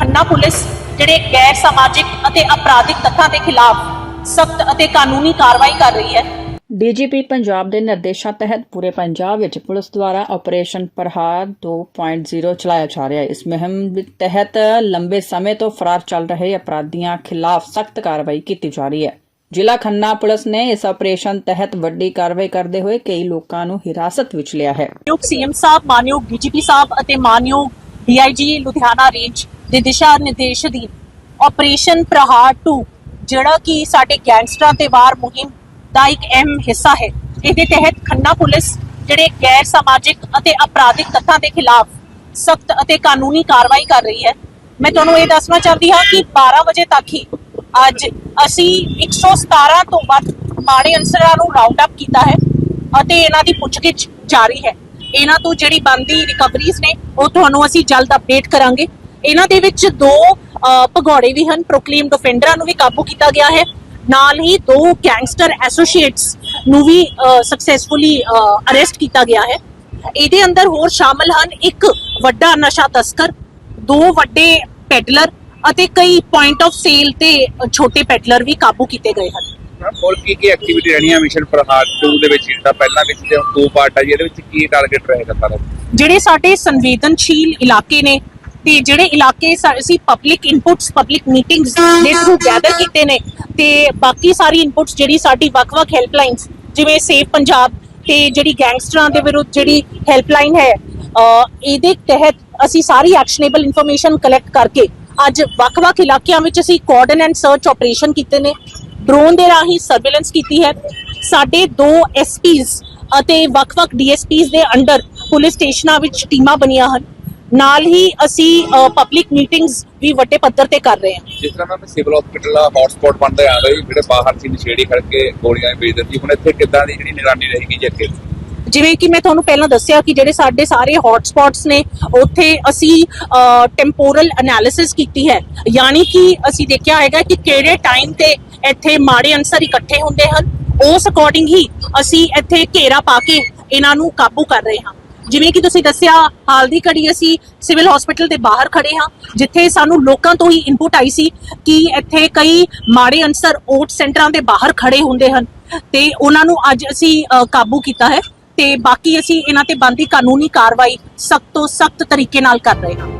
Khanna police ਜਿਹੜੇ ਗੈਰ ਸਮਾਜਿਕ ਅਤੇ ਅਪਰਾਧਿਕ ਤੱਥਾਂ ਦੇ ਖਿਲਾਫ ਸਖਤ ਅਤੇ ਕਾਨੂੰਨੀ ਕਾਰਵਾਈ ਕਰ ਰਹੀ ਹੈ। ਡੀਜੀਪੀ ਪੰਜਾਬ ਦੇ ਨਿਰਦੇਸ਼ਾਂ ਤਹਿਤ ਪੂਰੇ ਪੰਜਾਬ ਵਿੱਚ ਪੁਲਿਸ ਦੁਆਰਾ ਆਪਰੇਸ਼ਨ ਪ੍ਰਹਾਰ 2.0 ਚਲਾਇਆ ਜਾ ਰਿਹਾ ਹੈ। ਇਸ ਮੁਹਿੰਮ ਤਹਿਤ ਲੰਬੇ ਸਮੇਂ ਤੋਂ ਫਰਾਰ ਚੱਲ ਰਹੇ ਅਪਰਾਧੀਆਂ ਖਿਲਾਫ ਸਖਤ ਕਾਰਵਾਈ ਕੀਤੀ ਜਾ ਰਹੀ ਹੈ। ਜ਼ਿਲ੍ਹਾ ਖੰਨਾ ਪੁਲਿਸ ਨੇ ਇਸ ਆਪਰੇਸ਼ਨ ਤਹਿਤ ਵੱਡੀ ਕਾਰਵਾਈ ਕਰਦੇ ਹੋਏ ਕਈ ਲੋਕਾਂ ਨੂੰ ਹਿਰਾਸਤ ਵਿੱਚ ਲਿਆ ਹੈ। ਮਾਨਯੋਗ ਸੀਐਮ ਸਾਹਿਬ ਮਾਨਯੋਗ ਡੀਜੀਪੀ ਸਾਹਿਬ ਅਤੇ ਮਾਨਯੋਗ ਡੀਆਈਜੀ ਲੁਧਿਆਣਾ ਰੇਂਜ ਦੇ ਦਿਸ਼ਾ ਨਿਰਦੇਸ਼ ਦੀ। ਆਪਰੇਸ਼ਨ ਪ੍ਰਹਾਰ 2 ਜਿਹੜਾ ਕਿ ਸਾਡੇ ਗੈਂਗਸਟਰਾਂ ਤੇ ਵਾਰ ਮੁਹਿੰਮ ਦਾ ਇੱਕ ਅਹਿਮ ਹਿੱਸਾ ਹੈ। ਇਹਦੇ ਤਹਿਤ ਖੰਨਾ ਪੁਲਿਸ ਜਿਹੜੇ ਗੈਰ ਸਮਾਜਿਕ ਅਤੇ ਅਪਰਾਧਿਕ ਤੱਥਾਂ ਦੇ ਖਿਲਾਫ ਸਖਤ ਅਤੇ ਕਾਨੂੰਨੀ ਕਾਰਵਾਈ ਕਰ ਰਹੀ ਹੈ। ਮੈਂ ਤੁਹਾਨੂੰ ਇਹ ਦੱਸਣਾ ਚਾਹਦੀ ਹਾਂ ਕਿ 12 ਵਜੇ ਤੱਕ ਹੀ ਅੱਜ ਅਸੀਂ 117 ਤੋਂ ਵੱਧ ਮਾੜੇ ਅਨਸਰਾਂ ਨੂੰ ਰਾਉਂਡ ਅਪ ਕੀਤਾ ਹੈ ਅਤੇ ਇਹਨਾਂ ਦੀ ਪੁੱਛਗਿੱਛ ਜਾਰੀ ਹੈ। ਇਹਨਾਂ ਤੋਂ ਜਿਹੜੀ ਬੰਦੀ ਰਿਕਵਰੀਜ਼ ਨੇ, ਉਹ ਤੁਹਾਨੂੰ ਅਸੀਂ ਜਲਦ ਅਪਡੇਟ ਕਰਾਂਗੇ। ਇਹਨਾਂ ਦੇ ਵਿੱਚ ਦੋ ਭਗੌੜੇ ਵੀ ਹਨ ਪ੍ਰੋਕਲੇਮਡ ਅਫੈਂਡਰਾਂ ਨੂੰ ਵੀ ਕਾਬੂ ਕੀਤਾ ਗਿਆ ਹੈ। ਨਾਲ ਹੀ ਦੋ ਗੈਂਗਸਟਰ ਐਸੋਸੀਏਟਸ ਨੂੰ ਵੀ ਸਕਸੈਸਫੁਲੀ ਅਰੈਸਟ ਕੀਤਾ ਗਿਆ ਹੈ। ਇਹਦੇ ਅੰਦਰ ਹੋਰ ਸ਼ਾਮਲ ਹਨ ਇੱਕ ਵੱਡਾ ਨਸ਼ਾ ਤਸਕਰ ਦੋ ਵੱਡੇ ਪੈਡਲਰ ਅਤੇ ਕਈ ਪੁਆਇੰਟ ਆਫ ਸੇਲ ਤੇ ਛੋਟੇ ਪੈਡਲਰ ਵੀ ਕਾਬੂ ਕੀਤੇ ਗਏ ਹਨ। ਹੋਰ ਕੀ ਕੀ ਐਕਟੀਵਿਟੀ ਰਹਿਣੀ ਹੈ ਮਿਸ਼ਨ ਪ੍ਰਹਾਰ 2 ਦੇ ਵਿੱਚ ਜਿਹੜਾ ਪਹਿਲਾਂ ਵਿੱਚ ਤੇ ਹੁਣ ਦੋ ਪਾਰਟ ਆ ਜੀ ਇਹਦੇ ਵਿੱਚ ਕੀ ਟਾਰਗੇਟ ਰਹੇਗਾ ਸਾਰਾ? ਜਿਹੜੇ ਸਾਡੇ ਸੰਵੇਦਨਸ਼ੀਲ ਇਲਾਕੇ ਨੇ ਤੇ ਜਿਹੜੇ ਇਲਾਕੇ ਅਸੀਂ ਪਬਲਿਕ ਇਨਪੁਟਸ ਪਬਲਿਕ ਮੀਟਿੰਗਸ ਦੇ ਥਰੂ ਗੈਦਰ ਕੀਤੇ ਨੇ ਤੇ ਬਾਕੀ ਸਾਰੀ ਇਨਪੁਟਸ ਜਿਹੜੀ ਸਾਡੀ ਵੱਖ-ਵੱਖ ਹੈਲਪਲਾਈਨਸ ਜਿਵੇਂ ਸੇਫ ਪੰਜਾਬ ਤੇ ਜਿਹੜੀ ਗੈਂਗਸਟਰਾਂ ਦੇ ਵਿਰੁੱਧ ਜਿਹੜੀ ਹੈਲਪਲਾਈਨ ਹੈ ਇਹਦੇ ਤਹਿਤ ਅਸੀਂ ਸਾਰੀ ਐਕਸ਼ਨੇਬਲ ਇਨਫੋਰਮੇਸ਼ਨ ਕਲੈਕਟ ਕਰਕੇ ਅੱਜ ਵੱਖ-ਵੱਖ ਇਲਾਕਿਆਂ ਵਿੱਚ ਅਸੀਂ ਕੋਰਡਨ ਐਂਡ ਸਰਚ ਆਪਰੇਸ਼ਨ ਕੀਤੇ ਨੇ। ਡਰੋਨ ਦੇ ਰਾਹੀਂ ਸਰਵੇਲੈਂਸ ਕੀਤੀ ਹੈ। ਸਾਡੇ ਦੋ ਐਸਪੀਜ਼ ਅਤੇ ਵੱਖ-ਵੱਖ ਡੀਐਸਪੀਜ਼ ਦੇ ਅੰਡਰ ਪੁਲਿਸ ਸਟੇਸ਼ਨਾਂ ਵਿੱਚ ਟੀਮਾਂ ਬਣੀਆਂ ਹਨ। ਨਾਲ ਹੀ ਅਸੀਂ ਪਬਲਿਕ ਮੀਟਿੰਗਸ ਵੀ ਵੱਡੇ ਪੱਧਰ ਤੇ ਕਰ ਰਹੇ ਹਾਂ। ਜਿਸ ਤਰ੍ਹਾਂ ਮੈਂ ਸਿਵਲ ਹਸਪੀਟਲ ਦਾ ਹੌਟਸਪੌਟ ਬਣਦਾ ਆ ਰਿਹਾ ਜਿਹੜੇ ਬਾਹਰ ਸੀ ਨਸ਼ੇੜੀ ਖੜ ਕੇ ਗੋਲੀਆਂ ਵੇਚ ਦਿੰਦੀ ਹੁਣ ਇੱਥੇ ਕਿੱਦਾਂ ਦੀ ਜਿਹੜੀ ਨਿਗਰਾਨੀ ਰਹੇਗੀ ਜੀ ਅੱਗੇ? ਜਿਵੇਂ ਕਿ ਮੈਂ ਤੁਹਾਨੂੰ ਪਹਿਲਾਂ ਦੱਸਿਆ ਕਿ ਜਿਹੜੇ ਸਾਡੇ ਸਾਰੇ ਹੌਟ ਸਪੌਟਸ ਨੇ ਉੱਥੇ ਅਸੀਂ ਟੈਂਪੋਰਲ ਐਨਾਲਿਸਿਸ ਕੀਤੀ ਹੈ। ਯਾਨੀ ਕਿ ਅਸੀਂ ਦੇਖਿਆ ਹੈਗਾ ਕਿ ਕਿਹੜੇ ਟਾਈਮ ਤੇ ਇੱਥੇ ਮਾੜੇ ਅਨਸਰ ਇਕੱਠੇ ਹੁੰਦੇ ਹਨ। ਉਸ ਅਕੋਰਡਿੰਗ ਹੀ ਅਸੀਂ ਇੱਥੇ ਘੇਰਾ ਪਾ ਕੇ ਇਹਨਾਂ ਨੂੰ ਕਾਬੂ ਕਰ ਰਹੇ ਹਾਂ। ਜਿਵੇਂ ਕਿ ਤੁਸੀਂ ਦੱਸਿਆ, ਹਾਲ ਦੀ ਘੜੀ ਅਸੀਂ ਸਿਵਲ ਹਸਪੀਟਲ ਦੇ ਬਾਹਰ ਖੜੇ ਹਾਂ, ਜਿੱਥੇ ਸਾਨੂੰ ਲੋਕਾਂ ਤੋਂ ਹੀ ਇਨਪੁਟ ਆਈ ਸੀ ਕਿ ਇੱਥੇ ਕਈ ਮਾੜੇ ਅਨਸਰ ਓਟ ਸੈਂਟਰਾਂ ਦੇ ਬਾਹਰ ਖੜੇ ਹੁੰਦੇ ਹਨ ਤੇ ਉਹਨਾਂ ਨੂੰ ਅੱਜ ਅਸੀਂ ਕਾਬੂ ਕੀਤਾ ਹੈ ਤੇ ਬਾਕੀ ਅਸੀਂ ਇਹਨਾਂ ਤੇ ਬੰਦੀ ਕਾਨੂੰਨੀ ਕਾਰਵਾਈ ਸਖਤ ਤੋਂ ਸਖਤ ਤਰੀਕੇ ਨਾਲ ਕਰ ਰਹੇ ਹਾਂ।